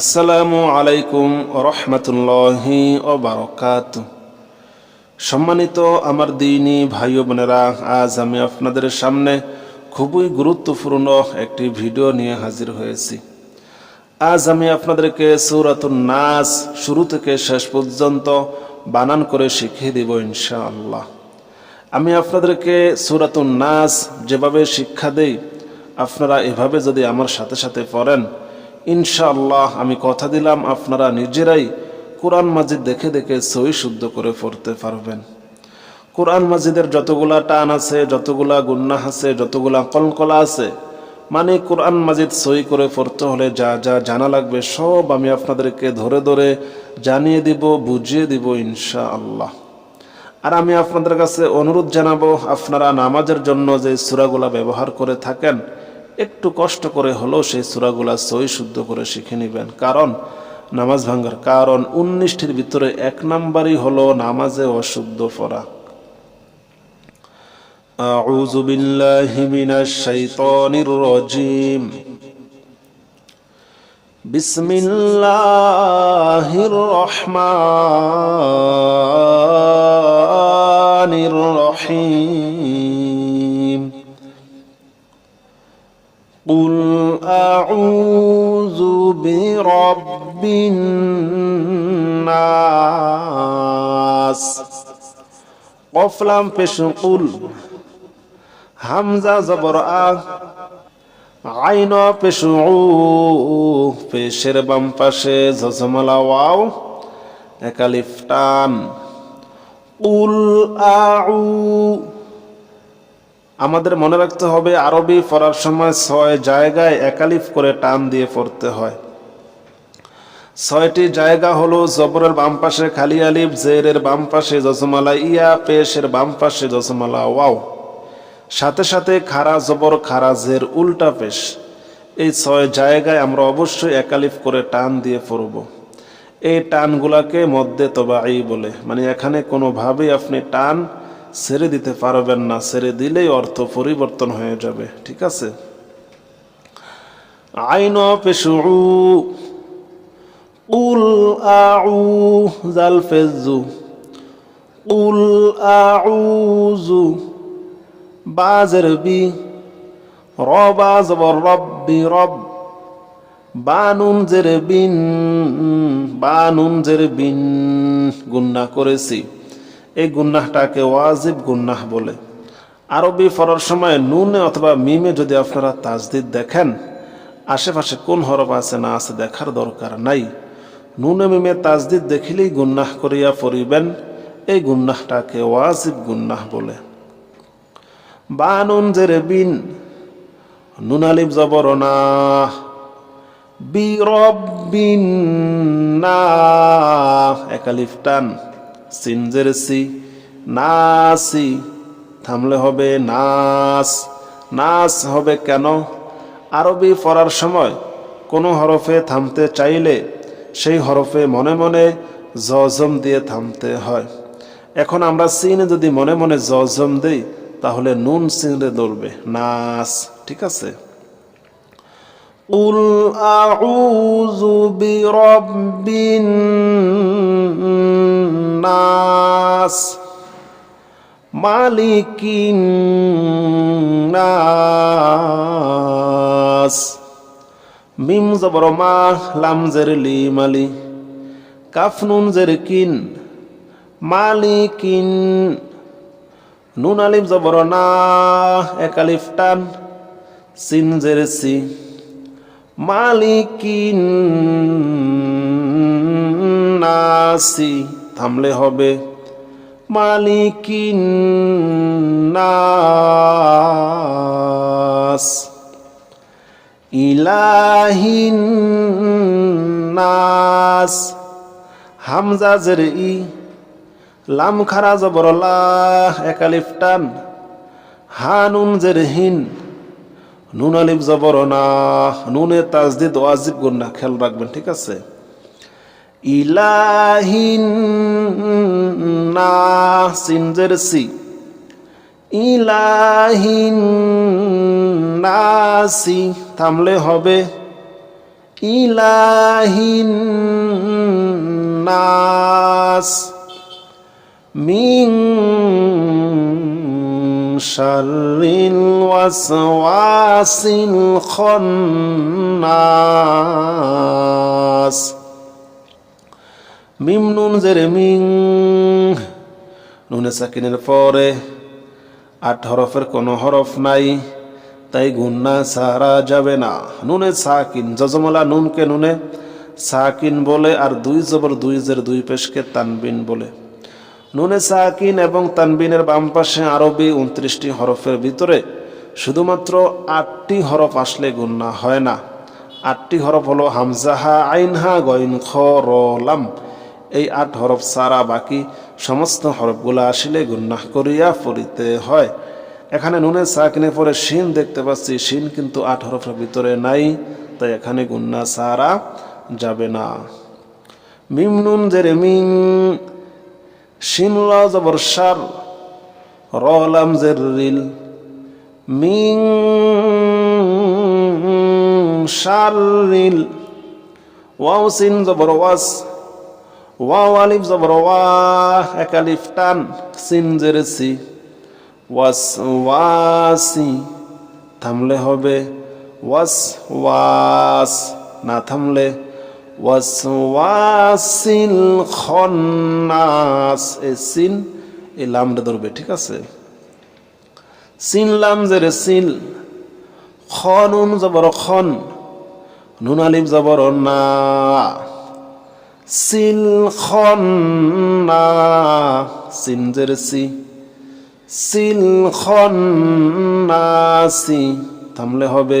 আসসালামু আলাইকুম রহমতুল্লাহি বারকাত। সম্মানিত আমার দিনী ভাই বোনেরা, আজ আমি আপনাদের সামনে খুবই গুরুত্বপূর্ণ একটি ভিডিও নিয়ে হাজির হয়েছি। আজ আমি আপনাদেরকে সৌরাতুন নাস শুরু থেকে শেষ পর্যন্ত বানান করে শিখিয়ে দেব ইনশাআল্লাহ। আমি আপনাদেরকে সৌরাতুন নাস যেভাবে শিক্ষা দেই, আপনারা এভাবে যদি আমার সাথে সাথে পড়েন ইনশাআল্লাহ, আমি কথা দিলাম, আপনারা নিজেরাই কোরআন মাজিদ দেখে দেখে সই শুদ্ধ করে পড়তে পারবেন। কোরআন মাজিদের যতগুলা টান আছে, যতগুলা গুন্নাহ আছে, যতগুলা কলকলা আছে মানে কোরআন মাজিদ সই করে পড়তে হলে যা যা জানা লাগবে সব আমি আপনাদেরকে ধরে ধরে জানিয়ে দিব, বুঝিয়ে দিব ইনশা আল্লাহ আর আমি আপনাদের কাছে অনুরোধ জানাব, আপনারা নামাজের জন্য যে সুরাগুলা ব্যবহার করে থাকেন একটু কষ্ট করে হলেও সেই সুরাগুলা সই শুদ্ধ করে শিখে নেবেন কারণ নামাজ ভাঙ্গার কারণ উনিশটির ভিতরে এক নাম্বারই হলো নামাজে অশুদ্ধ পড়া أعوذ بالله من الشيطان الرجيم بسم الله الرحمن الرحيم قل أعوذ برب الناس قفلام পেশ قل হামজা জবর আ আইন পেশু পেশের বাম পাশে জজমালা ওয়াও একালিফ টান উল আউ আমাদের মনে রাখতে হবে, আরবি পড়ার সময় ছয় জায়গায় একালিফ করে টান দিয়ে পড়তে হয়। ছয়টি জায়গা হলো জবরের বাম পাশে খালি আলিফ, জেরের বাম পাশে জসমালা ইয়া, পেশের বাম পাশে জসমালা ওয়াও। সাথে সাথে খারা জবর, খারা জের, উল্টা পেশ। এই ছয় জায়গায় আমরা অবশ্যই একালিফ করে টান দিয়ে পড়ব। এই টানগুলাকে মধ্যে তবাই বলে। মানে এখানে কোনোভাবেই আপনি টান ছেড়ে দিতে পারবেন না, ছেড়ে দিলেই অর্থ পরিবর্তন হয়ে যাবে, ঠিক আছে? আইন পেশু উল আউ জাল ফেজু, উল আউজু বাজের বি রবা জবর রব্বি রব, বানুন জের বিন, বানুন জের বিন গুন্না করেছি। এই গুন্নাহটাকে ওয়াজিব গুন্নাহ বলে। আরবি পড়ার সময় নুনে অথবা মিমে যদি আপনারা তাজদিদ দেখেন, আশেপাশে কোন হরফ আছে না আছে দেখার দরকার নাই। নুনে মিমে তাজদিদ দেখিলেই গুন্নাহ করিয়া পড়িবেন, এই গুন্নাহটাকে ওয়াজিব গুন্নাহ বলে। বানুন জেরে বিন, নুন আলিফ জবর না। বিরবিন না একালিফ টান। সিনজের সি নাসি, থামলে হবে নাস। নাস হবে কেন? আরবি পড়ার সময় কোনো হরফে থামতে চাইলে সেই হরফে মনে মনে জজম দিয়ে থামতে হয়। এখন আমরা সিনে যদি মনে মনে জজম দিই, তাহলে নুন সিংরে দৌড়বে নাস, ঠিক আছে? উল আউযু বিরাব্বিন নাস মালিকিন নাস মিম জবর মা লাম জের লি মালি কাফ নুন জের কিন মালিকিন নুন আলিফ জবর না এক আলিফ টান, সিন জের সি মালিকিন নাসি, থামলে হবে। মালিকিন নাস, ইলাহিন নাস। হামজা জের ই লাম খারা জবরলাহ একালিফ টান। হানুন জের হিন। নুন আলিফ জবর না। নুনে তাজদিদ ওয়াজিব গুন্না খেয়াল রাখবেন, ঠিক আছে? ইলাহিন না সিনজের সি। ইলাহিন নাসি থামলে হবে। ইলাহিন নাস মিং شر الوسواس الخناس মিম নুন জেরে মিং নুনে সাকিনের পরে আট হরফের কোনো হরফ নাই তাই গুন্না সারা যাবে না নুনে সাকিন জজমলা নুনকে নুনে সাকিন বলে আর দুই জবর দুই জের দুই পেশকে তানবিন বলে নুনে সাকিন এবং তানবিনের বাম পাশে আরবি উনত্রিশটি হরফের ভিতরে শুধুমাত্র আটটি হরফ আসলে গুন্না হয় না। আটটি হরফ হলো হামজাহা, আইনহা গইন খ, র, লাম। এই আট হরফ সারা বাকি সমস্ত হরফগুলো আসলে গুন্নাহ করিয়া পড়িতে হয়। এখানে নুনে সাকিনে পরে শিন দেখতে পাচ্ছি। শিন কিন্তু আট হরফের ভিতরে নাই, তাই এখানে গুন্না সারা যাবে না। মিম নুন জেরে মিং শিন জবর সার র লাম মিং সার রিল ওয়াও সিন জবর ওয়াস, ওয়াও আলিফ জবর ওয়া এক আলিফ টান, সিন জেরে ওয়াস ওয়াসি, থামলে হবে, ওয়াস ওয়াস, না থামলে ওয়াস ওয়াসিল খন্নাস, এ সিন এই লামটা ধরবে, ঠিক আছে? সিন লাম জেরে সিল, খনুন জবর খন, নুন আলিফ জবর না। সিল খন্না সিন জেরে সি, সিল খন্নাসি থামলে হবে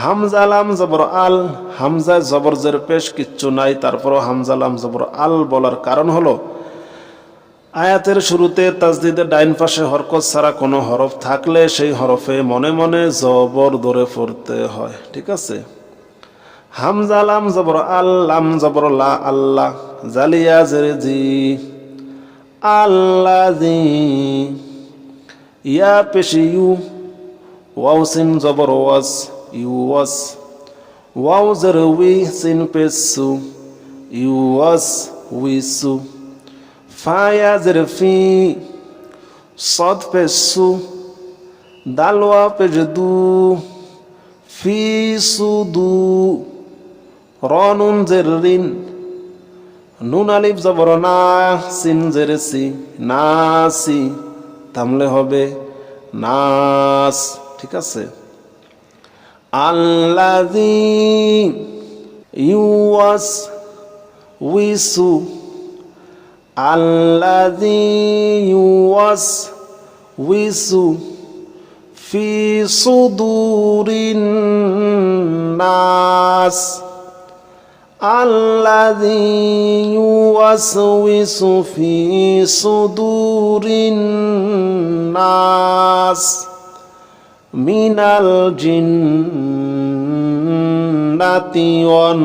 হামজালাম জবর আল, হামজা জবর জের পেশ কিচ্ছু নাই। তারপরও হামজালাম জবর আল বলার কারণ হলো, আয়াতের শুরুতে তাজদিদের ডাইন পাশে হরকত ছাড়া কোনো হরফ থাকলে সেই হরফে মনে মনে জবর ধরে পড়তে হয়। ঠিক আছে? হামজালাম জবর আল্লাম জবর লা আল্লাহ, জালিয়া জেরে জি, আল্লাহ জি, ইয়া পেশি ইউ ওয়াউসিন জবর ওয়াস ইউওয়াস ওয়াও জের উই সিন পেসু ইউওয়াস উইসু ফায়া জের ফি সদ পেসু দালওয়া পেজ দু ফি সুদু রনুন জের রিন নুন আলিফ জবর না সিন জের সি নাসি থামলে হবে নাস ঠিক আছে الذي يوسوس الذي يوسوس في صدور الناس الذي يوسوس في صدور الناس মিনাল জিন্নাতি ওয়ান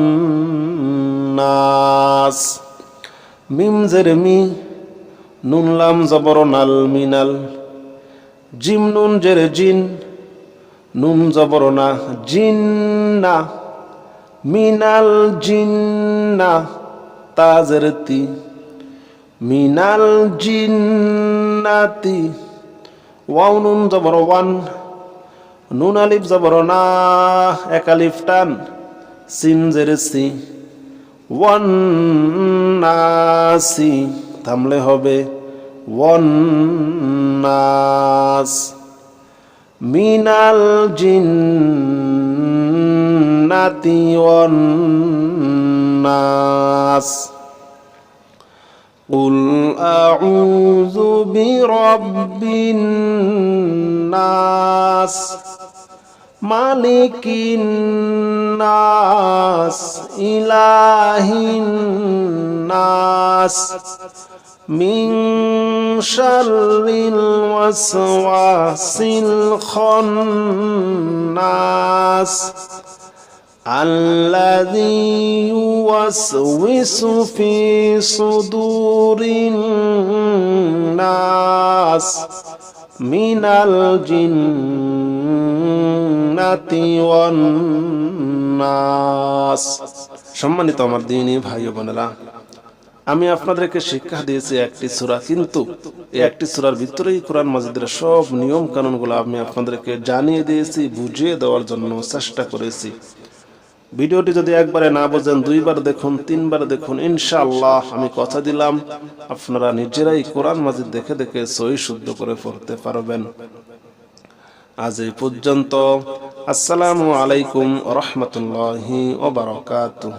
নাস মিম জের নুনলাম নুন জবর নাল মিনাল। জিম নুন জের জিন, নুন জবর না জিন্না। মিনাল জিন্না, তাজের তি। মিনাল জিন্নাতি, ওয়াও নুন জবর ওয়ান নুন আলিফ জবর না এক আলিফ টান সিন জের সি ওয়ান নাসি থামলে হবে ওয়ান নাস মিনাল জিন্নাতি ওয়ান নাস قل أعوذ برب الناس مالك الناس إله الناس من شر الوسواس الخناس الذي يوسوس في صدور الناس মিনাল জিন সম্মানিত আমার দিনই ভাই বোনেরা, আমি আপনাদেরকে শিক্ষা দিয়েছি একটি সূরা, কিন্তু এই একটি সূরার ভিতরেই কোরআন মাজিদের সব নিয়ম কানুনগুলো আমি আপনাদেরকে জানিয়ে দিয়েছি, বুঝিয়ে দেওয়ার জন্য চেষ্টা করেছি। ভিডিওটি যদি একবারে না বোঝেন, দুইবার দেখুন, তিনবার দেখুন, ইনশাআল্লাহ আমি কথা দিলাম। আপনারা নিজেরাই কোরআন মাজিদ দেখে দেখে সই শুদ্ধ করে পড়তে পারবেন। আজ এই পর্যন্ত, আসসালামু আলাইকুম রহমতুল্লাহি ওবারকাতুহ